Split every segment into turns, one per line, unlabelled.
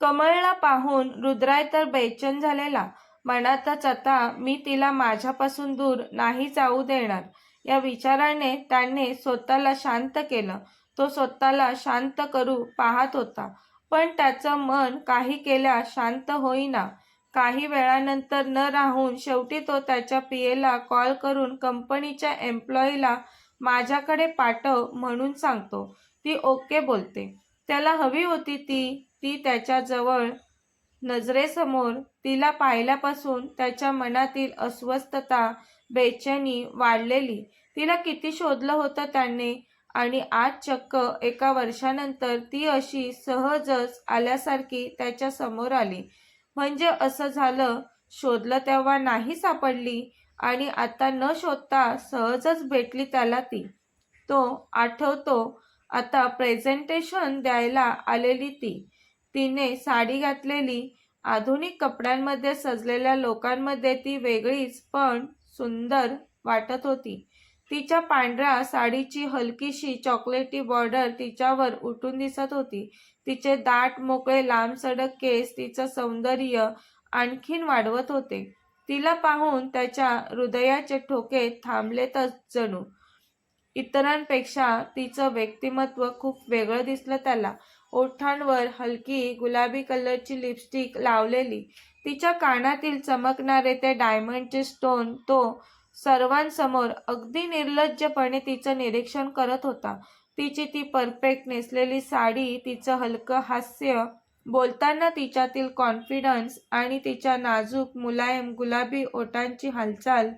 कमळला पाहून रुद्राय तर बेचैन झालेला. मनातच आता मी तिला माझ्यापासून दूर नाही जाऊ देणार. या विचाराने त्याने स्वतःला शांत केलं. तो स्वतःला शांत करू पाहत होता. पण त्याचं मन काही केल्या शांत होईना. काही वेळानंतर न राहून शेवटी तो त्याच्या पियेला कॉल करून कंपनीच्या एम्प्लॉईला माझ्याकडे पाठव म्हणून सांगतो. ती ओके बोलते. त्याला हवी होती ती. ती त्याच्याजवळ नजरेसमोर तिला पाहिल्यापासून त्याच्या मनातील अस्वस्थता बेचैनी वाढलेली. तिला किती शोधलं होतं त्याने? आणि आज चक्क एका वर्षानंतर ती अशी सहजच आल्यासारखी त्याच्यासमोर आली. म्हणजे असं झालं शोधलं तेव्हा नाही सापडली आणि आता न शोधता सहजच भेटली त्याला ती. तो आठवतो आता प्रेझेंटेशन द्यायला आलेली ती. तिने साडी घातलेली आधुनिक कपड्यांमध्ये सजलेल्या लोकांमध्ये ती वेगळीच पण सुंदर वाटत होती. तिच्या पांढऱ्या साडीची हलकीशी चॉकलेटी बॉर्डर तिच्यावर उठून दिसत होती. तिचे दाट मोकळे लांब सडक केस तिचं सौंदर्य आणखीन वाढवत होते. तिला पाहून त्याच्या हृदयाचे ठोके थांबलेतच जणू. इतरांपेक्षा तिचं व्यक्तिमत्व खूप वेगळं दिसलं त्याला. ओठांवर हलकी गुलाबी कलरची लिपस्टिक लावलेली. तिच्या कानातील चमकणारे ते डायमंडचे स्टोन तो सर्वांसमोर अगदी निर्लज्जपणे तिचं निरीक्षण करत होता. तिची ती परफेक्ट नेसलेली साडी तिचं हलकं हास्य बोलताना तिच्यातील कॉन्फिडन्स आणि तिच्या नाजूक मुलायम गुलाबी ओटांची हालचाल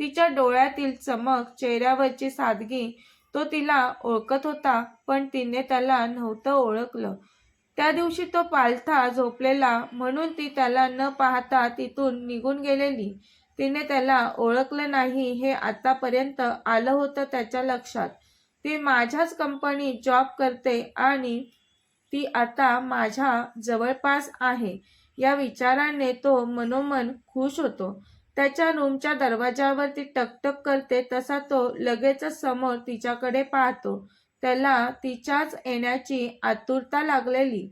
तिच्या डोळ्यातील चमक चेहऱ्यावरची सादगी तो तिला ओळखत होता पण तिने त्याला नव्हतं ओळखलं. त्या दिवशी तो पालथा झोपलेला म्हणून ती त्याला न पाहता तिथून निघून गेलेली. तिने त्याला ओळखलं नाही हे आतापर्यंत आलं होतं त्याच्या लक्षात. ती माझ्याच कंपनीत जॉब करते आणि ती आता माझ्या जवळपास आहे. या विचाराने तो मनोमन खुश होतो. त्याच्या रूमच्या दरवाजावर ती टकटक करते तसा तो लगेचच समोर तिच्याकडे पाहतो. त्याला तिच्याच येण्याची आतुरता लागलेली.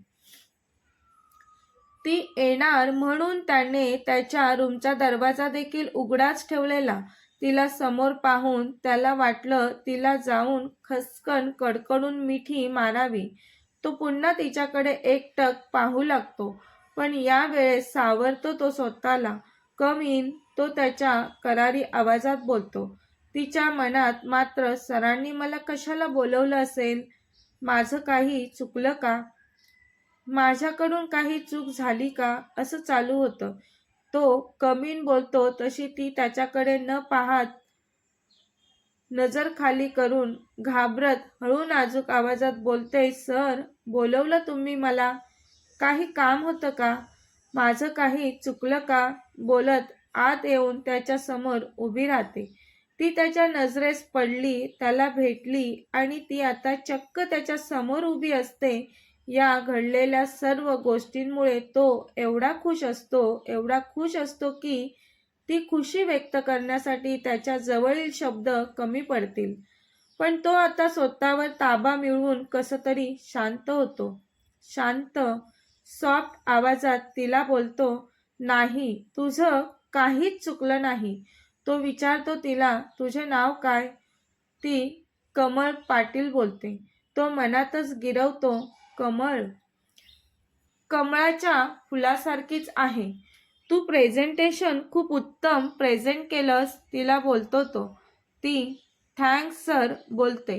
ती येणार म्हणून त्याने त्याच्या रूमचा दरवाजा देखील उघडाच ठेवलेला. तिला समोर पाहून त्याला वाटलं तिला जाऊन खसकन कडकडून मिठी मारावी. तो पुन्हा तिच्याकडे एकटक पाहू लागतो पण यावेळेस सावरतो तो स्वतःला. कम इन तो त्याच्या करारी आवाजात बोलतो. तिच्या मनात मात्र सरांनी मला कशाला बोलवलं असेल? माझं काही चुकलं का? माझ्याकडून काही चूक झाली का? असं चालू होतं. तो कमीन बोलतो तशी ती त्याच्याकडे न पाहत नजर खाली करून घाबरत हळू नाजूक आवाजात बोलते सर बोलवलं तुम्ही मला? काही काम होतं का? माझं काही चुकलं का बोलत आत येऊन त्याच्यासमोर उभी राहते. ती त्याच्या नजरेस पडली त्याला भेटली आणि ती आता चक्क त्याच्यासमोर उभी असते. या घडलेल्या सर्व गोष्टींमुळे तो एवढा खुश असतो एवढा खुश असतो की ती खुशी व्यक्त करण्यासाठी त्याच्या जवळील शब्द कमी पडतील. पण तो आता स्वतःवर ताबा मिळवून कसं तरी शांत होतो. शांत सॉफ्ट आवाजात तिला बोलतो नाही तुझं काहीच चुकलं नाही तो विचारतो तिला तुझे नाव काय ती कमळ पाटील बोलते. तो मनातच गिरवतो कमळ कमळाच्या फुलासारखीच आहे. तू प्रेझेंटेशन खूप उत्तम प्रेझेंट केलंस तिला बोलतो तो. ती थँक्स सर बोलते.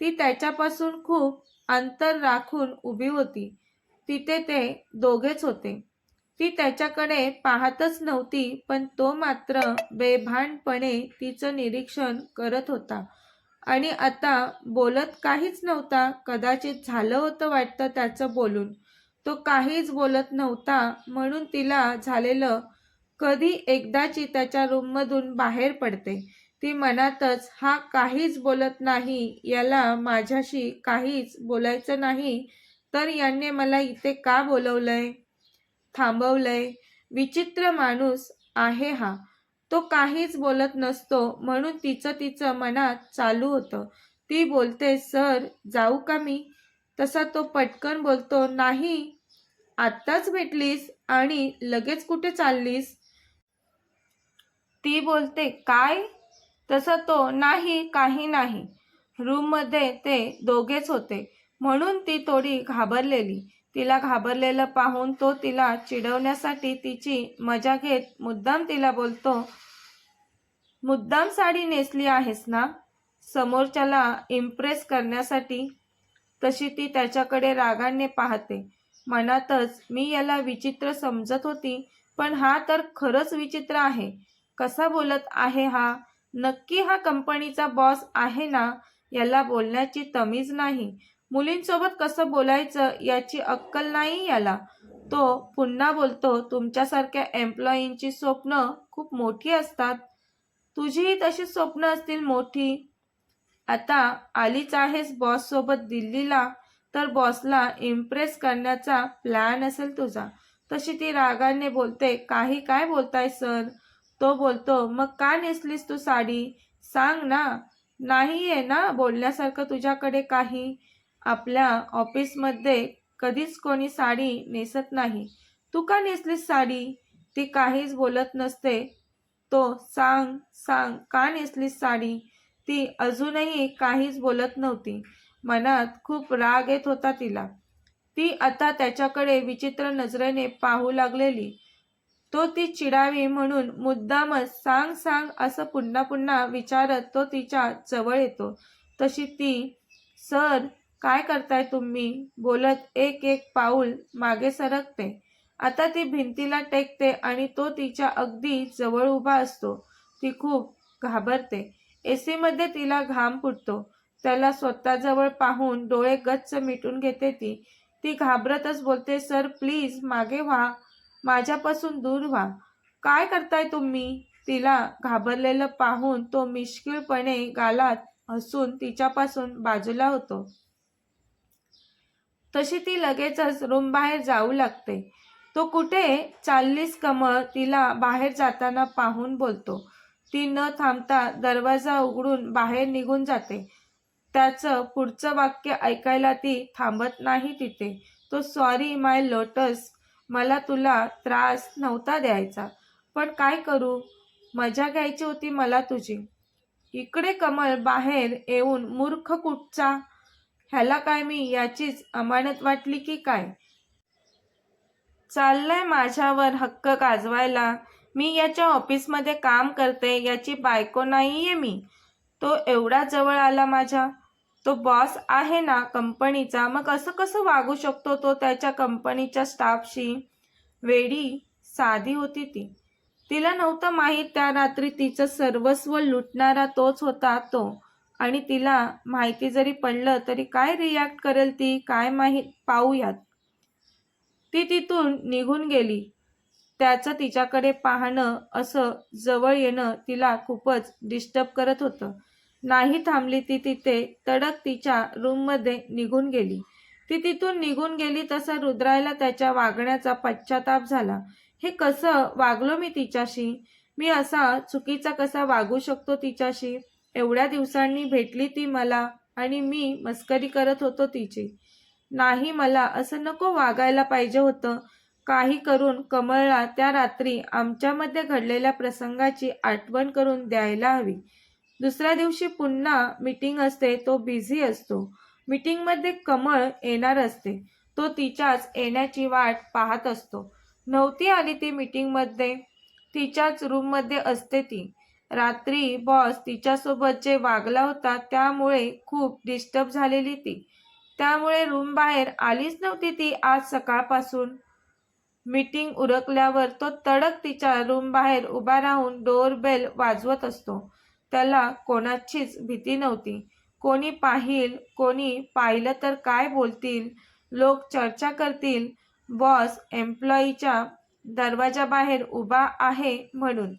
ती त्याच्यापासून खूप अंतर राखून उभी होती. तिथे ते दोघेच होते. ती त्याच्याकडे पाहतच नव्हती पण तो मात्र बेभानपणे तिचं निरीक्षण करत होता. आणि आता बोलत काहीच नव्हता कदाचित झालं होतं वाटतं त्याचं बोलून. तो काहीच बोलत नव्हता म्हणून तिला झालेलं कधी एकदाची त्याच्या रूममधून बाहेर पडते. ती मनातच हा काहीच बोलत नाही याला माझ्याशी काहीच बोलायचं नाही तर यांनी मला इथे का बोलवलंय? थांबवलंय? विचित्र माणूस आहे हा. तो काहीच बोलत नसतो म्हणून तिचं तिचं मनात चालू होतं. ती बोलते सर जाऊ का मी? तसा तो पटकन बोलतो नाही आत्ताच भेटलीस आणि लगेच कुठे चाललीस? ती बोलते काय? तसं तो नाही काही नाही. रूममध्ये ते दोघेच होते. म्हणून ती थोडी घाबरलेली. तिला घाबरलेलं पाहून तो तिला चिडवण्यासाठी तिची मजा घेत मुद्दाम तिला बोलतो मुद्दाम साडी नेसली आहेस ना? समोरच्याला इम्प्रेस करण्यासाठी. तशी ती त्याच्याकडे रागाने पाहते. मनातच मी याला विचित्र समजत होती पण हा तर खरंच विचित्र आहे. कसा बोलत आहे हा? नक्की हा कंपनीचा बॉस आहे ना? याला बोलण्याची तमीज नाही. मुलींसोबत कसं बोलायचं याची अक्कल नाही याला. तो पुन्हा बोलतो तुमच्यासारख्या एम्प्लॉईंची स्वप्न खूप मोठी असतात. तुझीही तशी स्वप्न असतील मोठी. आता आलीच आहेस बॉस सोबत दिल्लीला तर बॉसला इम्प्रेस करण्याचा प्लॅन असेल तुझा. तशी ती रागाने बोलते काही काय बोलताय सर तो बोलतो मग का नेसलीस तू साडी? सांग ना. नाही आहे ना बोलण्यासारखं तुझ्याकडे काही. आपल्या ऑफिसमध्ये कधीच कोणी साडी नेसत नाही. तू का नेसलीस साडी? ती काहीच बोलत नसते. तो सांग सांग का नेसलीस साडी? ती अजूनही काहीच बोलत नव्हती. मनात खूप राग येत होता तिला. ती आता त्याच्याकडे विचित्र नजरेने पाहू लागलेली. तो ती चिडावी म्हणून मुद्दामच सांग सांग असं पुन्हा पुन्हा विचारत तो तिच्या जवळ येतो. तशी ती सर काय करताय तुम्ही? बोलत एक एक पाऊल मागे सरकते. आता ती भिंतीला टेकते आणि तो तिच्या अगदी जवळ उभा असतो. ती खूप घाबरते. एसी मध्ये तिला घाम फुटतो. त्याला स्वतःजवळ पाहून डोळे गच्च मिटून घेते ती. ती घाबरतच बोलते सर प्लीज मागे व्हा. माझ्यापासून दूर व्हा. काय करताय तुम्ही? तिला घाबरलेलं पाहून तो मिश्किलपणे गालात हसून तिच्यापासून बाजूला होतो. तशी ती लगेचच रूम बाहेर जाऊ लागते. तो कुठे? चाललीस कमळ तिला बाहेर जाताना पाहून बोलतो. ती न थांबता दरवाजा उघडून बाहेर निघून जाते. त्याचं पुढचं वाक्य ऐकायला ती थांबत नाही तिथे. तो सॉरी माय लोटस मला तुला त्रास नव्हता द्यायचा. पण काय करू? मजा घ्यायची होती मला तुझी. इकडे कमल बाहेर येऊन मूर्ख कुठचा ह्याला काय मी याचीच अमानत वाटली की काय? चाललंय माझ्यावर हक्क गाजवायला. मी याच्या ऑफिसमध्ये काम करते याची बायको नाहीये मी. तो एवढा जवळ आला माझ्या. तो बॉस आहे ना कंपनीचा मग असं कसं वागू शकतो तो त्याच्या कंपनीच्या स्टाफशी? वेडी साधी होती ती. तिला नव्हतं माहीत त्या रात्री तिचं सर्वस्व लुटणारा तोच होता तो. आणि तिला माहिती जरी पडलं तरी काय रिॲक्ट करेल ती काय माहीत पाहूयात. ती तिथून निघून गेली. त्याचं तिच्याकडे पाहणं असं जवळ येणं तिला खूपच डिस्टर्ब करत होतं. नाही थांबली ती तिथे तडक तिच्या रूममध्ये निघून गेली. ती तिथून निघून गेली तसा रुद्रायला त्याच्या वागण्याचा पश्चाताप झाला. हे कसं वागलो मी तिच्याशी? मी असा चुकीचा कसा वागू शकतो तिच्याशी? एवढ्या दिवसांनी भेटली ती मला आणि मी मस्करी करत होतो तिची. नाही मला असं नको वागायला पाहिजे होतं. काही करून कमळला त्या रात्री आमच्यामध्ये घडलेल्या प्रसंगाची आठवण करून द्यायला हवी. दुसऱ्या दिवशी पुन्हा मीटिंग असते तो बिझी असतो. मीटिंगमध्ये कमळ येणार असते. तो तिच्याच येण्याची वाट पाहत असतो. नव्हती आली ती मीटिंगमध्ये. तिच्याच रूममध्ये असते ती. रात्री बॉस तिच्यासोबत जे वागला होता त्यामुळे खूप डिस्टर्ब झालेली ती. त्यामुळे रूम बाहेर आलीच नव्हती ती आज सकाळपासून. मीटिंग उरकल्यावर तो तडक तिच्या रूम बाहेर उभा राहून डोअर बेल वाजवत असतो. त्याला कोणाचीच भीती नव्हती. कोणी पाहिल कोणी पाहिलं तर काय बोलतील? लोक चर्चा करतील. बॉस एम्प्लॉईच्या दरवाजाबाहेर उभा आहे म्हणून.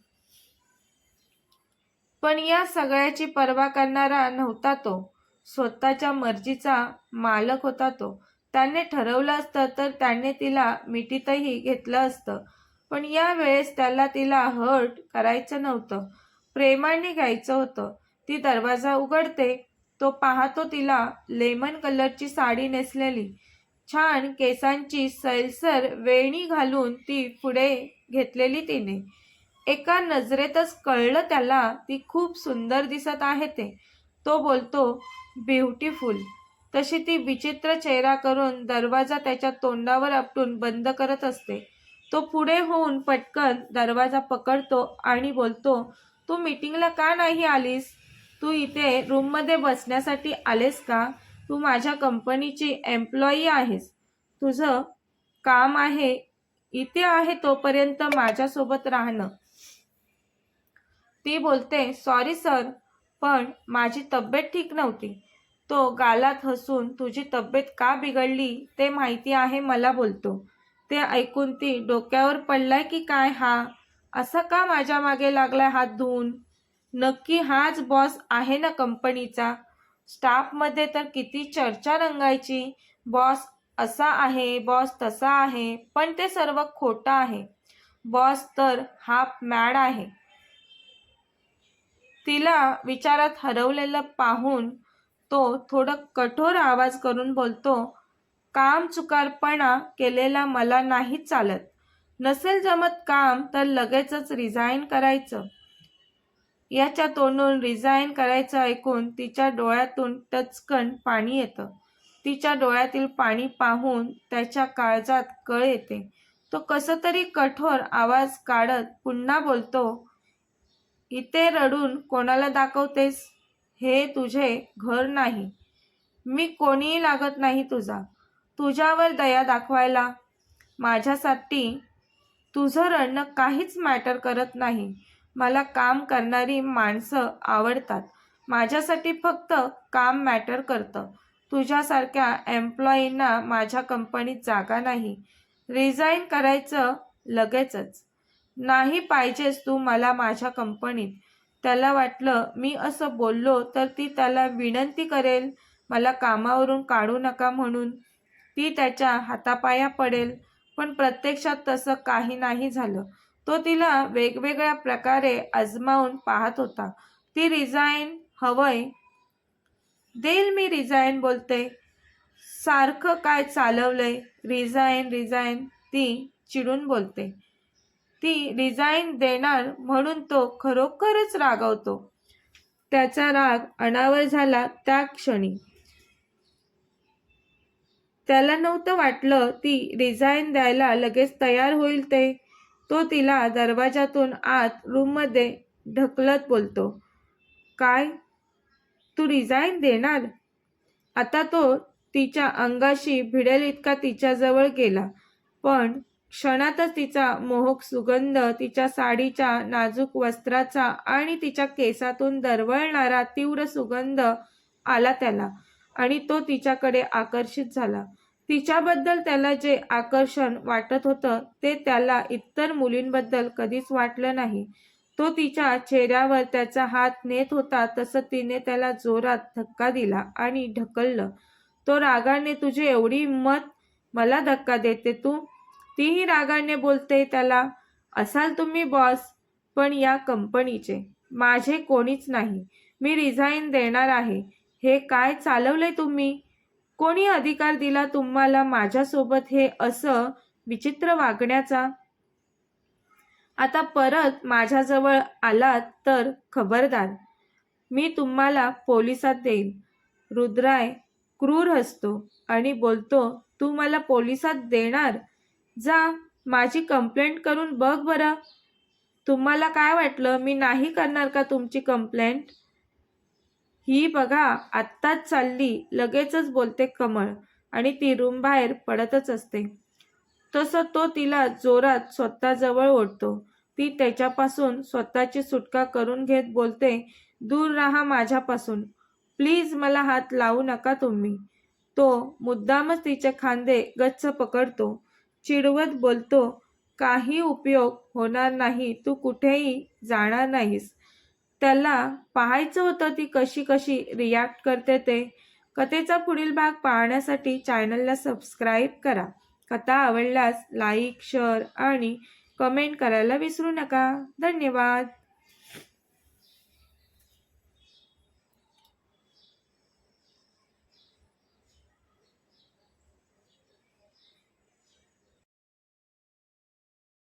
पण या सगळ्याची पर्वा करणारा नव्हता तो. स्वतःच्या मर्जीचा मालक होता तो. त्याने ठरवलं असतं तर त्याने तिला मिठीतही घेतलं असतं. पण या वेळेस त्याला तिला हर्ट करायचं नव्हतं. प्रेमाने घ्यायचं होतं. ती दरवाजा उघडते. तो पाहतो तिला लेमन कलरची साडी नेसलेली. छान केसांची सैलसर वेणी घालून ती पुढे घेतलेली तिने. एका नजरेतच कळलं त्याला ती खूप सुंदर दिसत आहे ते. तो बोलतो ब्युटिफुल. तशी ती विचित्र चेहरा करून दरवाजा त्याच्या तोंडावर आपटून बंद करत असते. तो पुढे होऊन पटकन दरवाजा पकडतो आणि बोलतो तू मीटिंगला का नाही आलीस? तू इथे रूममध्ये बसण्यासाठी आलेस का? तू माझ्या कंपनीची एम्प्लॉई आहेस. तुझं काम आहे इथे आहे तोपर्यंत माझ्यासोबत राहणं. ती बोलते सॉरी सर पण माझी तब्येत ठीक नव्हती. तो गालात हसून तुझी तब्येत का बिघडली? ते माहिती आहे मला बोलतो. ते ऐकून ती डोक्यावर पडलाय की काय हा? असं का माझ्या मागे लागलाय हात धुवून? नक्की हाच बॉस आहे ना कंपनीचा? स्टाफमध्ये तर किती चर्चा रंगायची. बॉस असा आहे बॉस तसा आहे पण ते सर्व खोटं आहे. बॉस तर हाफ मॅड आहे. तिला विचारात हरवलेलं पाहून तो थोडं कठोर आवाज करून बोलतो काम चुकारपणा केलेला मला नाही चालत. नसेल जमत काम तर लगेचच रिझाईन करायचं. याच्या तोंडून रिझाईन करायचं ऐकून तिच्या डोळ्यातून टचकन पाणी येतं. तिच्या डोळ्यातील पाणी पाहून त्याच्या काळजात कळ येते. तो कसं तरी कठोर आवाज काढत पुन्हा बोलतो इथे रडून कोणाला दाखवतेस? हे तुझे घर नाही. मी कोणीही लागत नाही तुझा. तुझ्यावर दया दाखवायला माझ्यासाठी तुझं रडणं काहीच मॅटर करत नाही. मला काम करणारी माणसं आवडतात. माझ्यासाठी फक्त काम मॅटर करतं. तुझ्यासारख्या एम्प्लॉईंना माझ्या कंपनीत जागा नाही. रिझाईन करायचं लगेचच. नाही पाहिजेस तू मला माझ्या कंपनीत. त्याला वाटलं मी असं बोललो तर ती त्याला विनंती करेल मला कामावरून काढू नका म्हणून. ती त्याच्या हातापाया पडेल पण प्रत्यक्षात तसं काही नाही झालं. तो तिला वेगवेगळ्या प्रकारे आजमावून पाहत होता. ती रिझाईन हवंय. देईल मी रिझाईन बोलते. सारखं काय चालवलंय? रिझाईन रिझाईन ती चिडून बोलते. ती रिझाईन देणार म्हणून तो खरोखरच रागावतो. त्याचा राग अनावर झाला त्या क्षणी. त्याला नव्हतं वाटलं ती रिझाईन द्यायला लगेच तयार होईल ते. तो तिला दरवाजातून आत रूममध्ये ढकलत बोलतो. काय? तू रिझाईन देणार? आता तो तिच्या अंगाशी भिडेल इतका तिच्याजवळ गेला. पण क्षणातच तिचा मोहक सुगंध तिच्या साडीच्या नाजूक वस्त्राचा आणि तिच्या केसातून दरवळणारा तीव्र सुगंध आला त्याला आणि तो तिच्याकडे आकर्षित झाला. तिच्याबद्दल त्याला जे आकर्षण वाटत होतं ते त्याला इतर मुलींबद्दल कधीच वाटलं नाही. तो तिच्या चेहऱ्यावर त्याचा हात नेत होता तसं तिने त्याला जोरात धक्का दिला आणि ढकललं. तो रागाने तुझी एवढी हिंमत मला धक्का देते तू? तीही रागाने बोलते त्याला असाल तुम्ही बॉस पण या कंपनीचे माझे कोणीच नाही. मी रिझाईन देणार आहे. हे काय चालवले तुम्ही? कोणी अधिकार दिला तुम्हाला माझ्यासोबत हे असं विचित्र वागण्याचा? आता परत माझ्याजवळ आलात तर खबरदार. मी तुम्हाला पोलिसात देईन. रुद्राय क्रूर हसतो आणि बोलतो तू मला पोलिसात देणार? जा माझी कंप्लेंट करून बघ बरं. तुम्हाला काय वाटलं? मी नाही करणार का तुमची कंप्लेंट ही बघा आत्ताच चालली. लगेचच बोलते कमळ आणि ती रूम बाहेर पडतच असते. तसं तो तिला जोरात स्वतःजवळ ओढतो. ती त्याच्यापासून स्वतःची सुटका करून घेत बोलते दूर राहा माझ्यापासून. प्लीज मला हात लावू नका तुम्ही. तो मुद्दामच तिचे खांदे गच्च पकडतो. चिडवत बोलतो काही उपयोग होणार नाही तू कुठेही जाणार नाहीस. त्याला पाहायचं होतं ती कशी कशी रिॲक्ट करते ते. कथेचा पुढील भाग पाहण्यासाठी चॅनलला सबस्क्राईब करा. कथा आवडल्यास लाईक शेअर आणि कमेंट करायला विसरू नका. धन्यवाद.